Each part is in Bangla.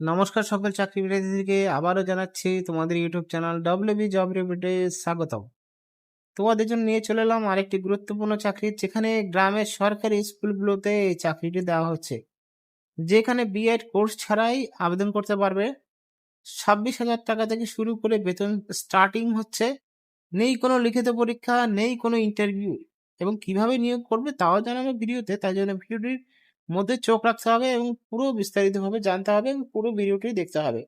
নমস্কার সকল চাকরিপ্রার্থীদেরকে আবারও জানাচ্ছি তোমাদের ইউটিউব চ্যানেল ডব্লিউবি জব রিপিটে স্বাগতম। তোমাদের জন্য নিয়ে চলে এলাম আরেকটি গুরুত্বপূর্ণ চাকরি, যেখানে গ্রামের সরকারি স্কুলগুলোতে এই চাকরিটি দেওয়া হচ্ছে। যেখানে বিএড কোর্স ছাড়াই আবেদন করতে পারবে। ছাব্বিশ হাজার টাকা থেকে শুরু করে বেতন স্টার্টিং হচ্ছে। নেই কোনো লিখিত পরীক্ষা, নেই কোনো ইন্টারভিউ এবং কীভাবে নিয়োগ করবে তাও জানাবে ভিডিওতে, তাই জন্য ভিডিওটির মধ্যে চোখ রাখতে হবে এবং পুরো বিস্তারিতভাবে জানতে হবে এবং পুরো ভিডিওটি দেখতে হবে।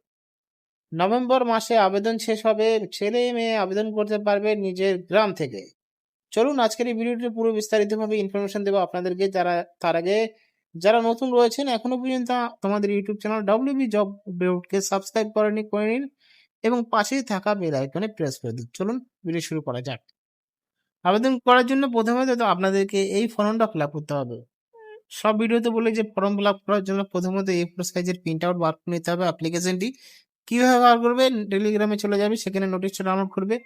নভেম্বর মাসে আবেদন শেষ হবে, ছেলে মেয়ে আবেদন করতে পারবে নিজের গ্রাম থেকে। চলুন আজকের এই ভিডিওটি পুরো বিস্তারিতভাবে ইনফরমেশন দেবো আপনাদেরকে যারা, তার আগে যারা নতুন রয়েছেন, এখনও পর্যন্ত তোমাদের ইউটিউব চ্যানেল ডব্লিউবি জব কে সাবস্ক্রাইব করেনি করে নিন এবং পাশেই থাকা বেল আইকনে প্রেস করে দিন। চলুন ভিডিও শুরু করা যাক। আবেদন করার জন্য প্রথমে তো আপনাদেরকে এই ফর্মটা ফিল করতে হবে। সব ভিডিওতে বলে যে ফর্ম ফিল আপ করার জন্য প্রথমত এ ফোর সাইজের প্রিন্ট আউট বার করে নিতে হবে অ্যাপ্লিকেশনটি কীভাবে বার করবে? টেলিগ্রামে চলে যাবে, সেখানে নোটিশটা ডাউনলোড করবে।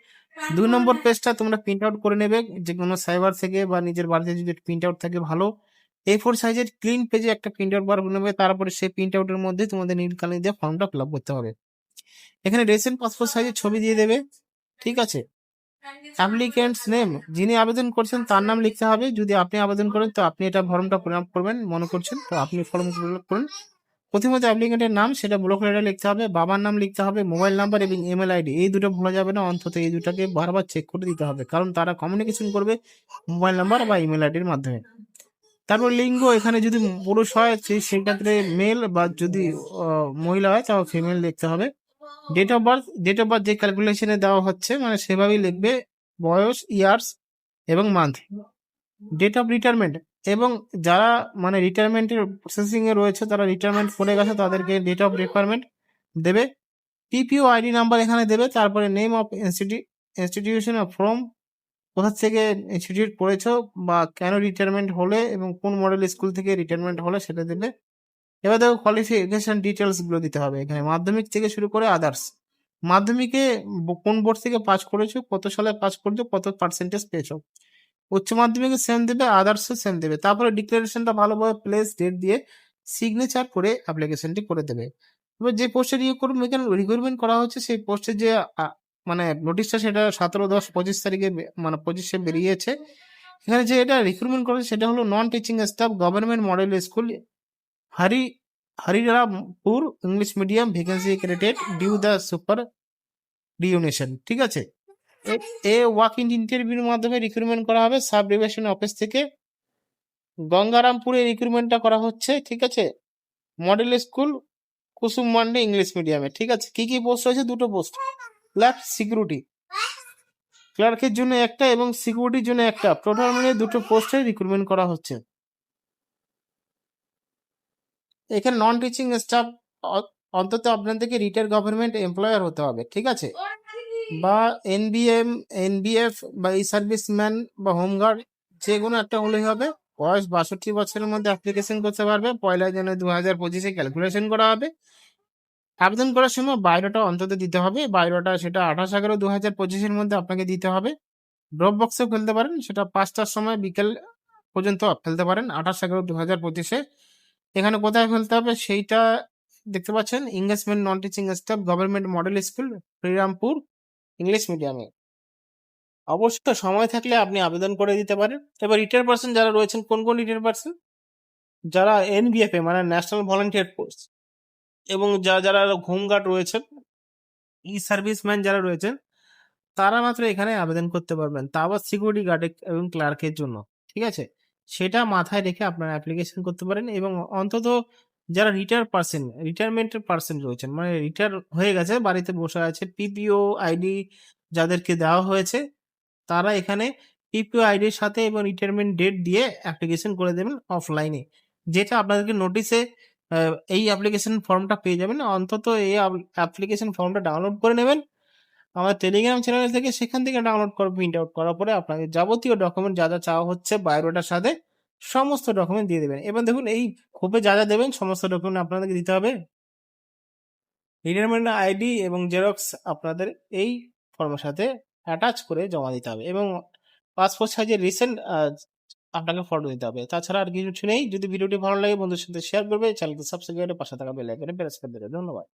দুই নম্বর পেজটা তোমরা প্রিন্ট আউট করে নেবে যে কোনো সাইবার থেকে বা নিজের বাড়িতে যদি প্রিন্ট আউট থাকে ভালো। এ ফোর সাইজের ক্লিন পেজে একটা প্রিন্ট আউট বার করে নেবে তারপরে সেই প্রিন্ট আউটের মধ্যে তোমাদের নীল কালি দিয়ে ফর্মটা ফিল আপ করতে হবে। এখানে রেসেন্ট পাসপোর্ট সাইজের ছবি দিয়ে দেবে, ঠিক আছে? অ্যাপ্লিকেন্টস নেম, যিনি আবেদন করছেন তার নাম লিখতে হবে। যদি আপনি আবেদন করেন, তো আপনি এটা ফর্মটা পূরণ করবেন, মনে করছেন, তো আপনি ফর্ম পূরণ করুন। প্রথমত অ্যাপ্লিকেন্টের নাম, সেটা ব্লক লেটারে লিখতে হবে, বাবার নাম লিখতে হবে, মোবাইল নাম্বার এবং ইমেল আইডি, এই দুটো ভোলা যাবে না, অন্তত এই দুটাকে বারবার চেক করে দিতে হবে, কারণ তারা কমিউনিকেশন করবে মোবাইল নাম্বার বা ইমেল আইডির মাধ্যমে। তারপর লিঙ্গ, এখানে যদি পুরুষ হয় সেক্ষেত্রে মেল বা যদি মহিলা হয়, তাও ফিমেল লিখতে হবে। Date of birth date of birth যে ক্যালকুলেশনে দেওয়া হচ্ছে মানে সেভাবেই লিখবে বয়স ইয়ার্স এবং মান্থ ডেট অফ রিটায়ারমেন্ট এবং যারা মানে রিটায়ারমেন্টের প্রসেসিং এ রয়েছে, তারা রিটায়ারমেন্ট করে গেছে, তাদেরকে ডেট অফ রিকোয়ারমেন্ট দেবে। পিপিও আইডি নাম্বার এখানে দেবে, তারপরে name of institution of from কোথা থেকে ইনস্টিটিউট পড়েছো বা কেন রিটায়ারমেন্ট হলে এবং কোন মডেল স্কুল থেকে রিটায়ারমেন্ট হলে সেটা দেবে। এবার দেখো কোয়ালিফিকেশন ডিটেলসগুলো দিতে হবে এখানে। মাধ্যমিক থেকে শুরু করে আদার্স মাধ্যমিকে কোন বোর্ড থেকে পাস করেছ, কত সালে পাস করেছ, কত পার্সেন্টেজ পেয়েছ? উচ্চ মাধ্যমিকে সেম দেবে আদার্সও সেম দেবে। তারপরে ডিক্লারেশনটা ভালোভাবে প্লেস ডেট দিয়ে সিগনেচার করে অ্যাপ্লিকেশনটি করে দেবে। এবার যে পোস্টে রিক্রুটমেন্ট এখানে রিক্রুটমেন্ট করা হচ্ছে, সেই পোস্টে যে মানে নোটিশটা সেটা সতেরো, দশ, পঁচিশ তারিখে মানে পঁচিশে বেরিয়েছে। এখানে যে এটা রিক্রুটমেন্ট করেছে সেটা হলো non teaching staff government model school Hari Harirampur English medium vacancy created due the superannuation ঠিক আছে এ- ওয়াক ইন ইন্টারভিউর মাধ্যমে রিক্রুটমেন্ট করা হবে সাব ডিভিশন অফিস থেকে। গঙ্গারামপুরে রিক্রুটমেন্টটা করা হচ্ছে, ঠিক আছে? Model school Kusum Mandi English মিডিয়ামে ঠিক আছে? কি কি পোস্ট রয়েছে? দুটো পোস্ট ক্লার্ক সিকিউরিটি ক্লার্কের জন্য একটা এবং সিকিউরিটির জন্য একটা। টোটাল মিলে দুটো পোস্টে রিক্রুটমেন্ট করা হচ্ছে। এখানে নন টিচিং স্টাফ অন্তত আপনাদেরকে রিটায়ার গভর্নমেন্ট এমপ্লয়ার হতে হবে ঠিক আছে? বা এনবিএম এনবিএফ বা ই সার্ভিসম্যান বা হোমগার্ড যে কোনো একটা হলেই হবে। বয়স বাষট্টি বছরের মধ্যে অ্যাপ্লিকেশন করতে পারবে। পয়লা জানুয়ারি দু হাজার পঁচিশে ক্যালকুলেশন করা হবে। আবেদন করার সময় বায়োডাটা অন্তত দিতে হবে। বায়োডাটা সেটা আঠাশ এগারো দু হাজার পঁচিশের মধ্যে আপনাকে দিতে হবে। ড্রপ বক্সে ফেলতে পারেন। সেটা পাঁচটার সময় বিকেল পর্যন্ত ফেলতে পারেন। আঠাশ এগারো দু হাজার পঁচিশে। এখানে কোথায় ফেলতে হবে? সেইটা দেখতে পাচ্ছেন। ইংলিশমেন্ট non teaching staff government model school Srirampur English মিডিয়ামে অবশ্য সময় থাকলে আপনি আবেদন করে দিতে পারেন। এবার রিটায়ার পার্সন যারা রয়েছেন, কোন কোন রিটায়ার পার্সন যারা এনবিএফএ মানে ন্যাশনাল ভলান্টিয়ার ফোর্স এবং যারা যারা হোমগার্ড রয়েছেন ই সার্ভিসম্যান যারা রয়েছেন, তারা মাত্র এখানে আবেদন করতে পারবেন। তা আবার সিকিউরিটি গার্ড এবং ক্লার্কের জন্য, ঠিক আছে? সেটা মাথায় রেখে আপনারা অ্যাপ্লিকেশন করতে পারেন এবং অন্তত যারা রিটায়ার পার্সন রিটায়ারমেন্টের পার্সন রয়েছেন মানে রিটায়ার হয়ে গেছে, বাড়িতে বসে আছে পিপিও আইডি যাদেরকে দেওয়া হয়েছে, তারা এখানে পিপিও আইডির সাথে এবং রিটায়ারমেন্ট ডেট দিয়ে অ্যাপ্লিকেশন করে দেবেন অফলাইনে যেটা আপনাদেরকে নোটিশে এই অ্যাপ্লিকেশন ফর্মটা পেয়ে যাবেন। অন্তত এই অ্যাপ্লিকেশন ফর্মটা ডাউনলোড করে নেবেন। আমার টেলিগ্রাম চ্যানেল থেকে সেখান থেকে ডাউনলোড করে প্রিন্ট আউট করার পরে আপনাকে যাবতীয় ডকুমেন্ট যা যা চাওয়া হচ্ছে বায়োডাটার সাথে সমস্ত ডকুমেন্ট দিয়ে দেবেন। এবার দেখুন, এই খোপে যা যা দেবেন, সমস্ত ডকুমেন্ট আপনাদেরকে দিতে হবে। রিটায়ারমেন্ট আইডি এবং জেরক্স আপনাদের এই ফর্মের সাথে অ্যাটাচ করে জমা দিতে হবে এবং পাসপোর্ট সাইজের রিসেন্ট আপনাকে ফটো দিতে হবে। তাছাড়া আর কিছু নেই। যদি ভিডিওটি ভালো লাগে বন্ধুর সাথে শেয়ার করবে চ্যানেলকে সাবস্ক্রাইব করে পাশে থাকা বেল আইকনে প্রেস করে দেবে ধন্যবাদ।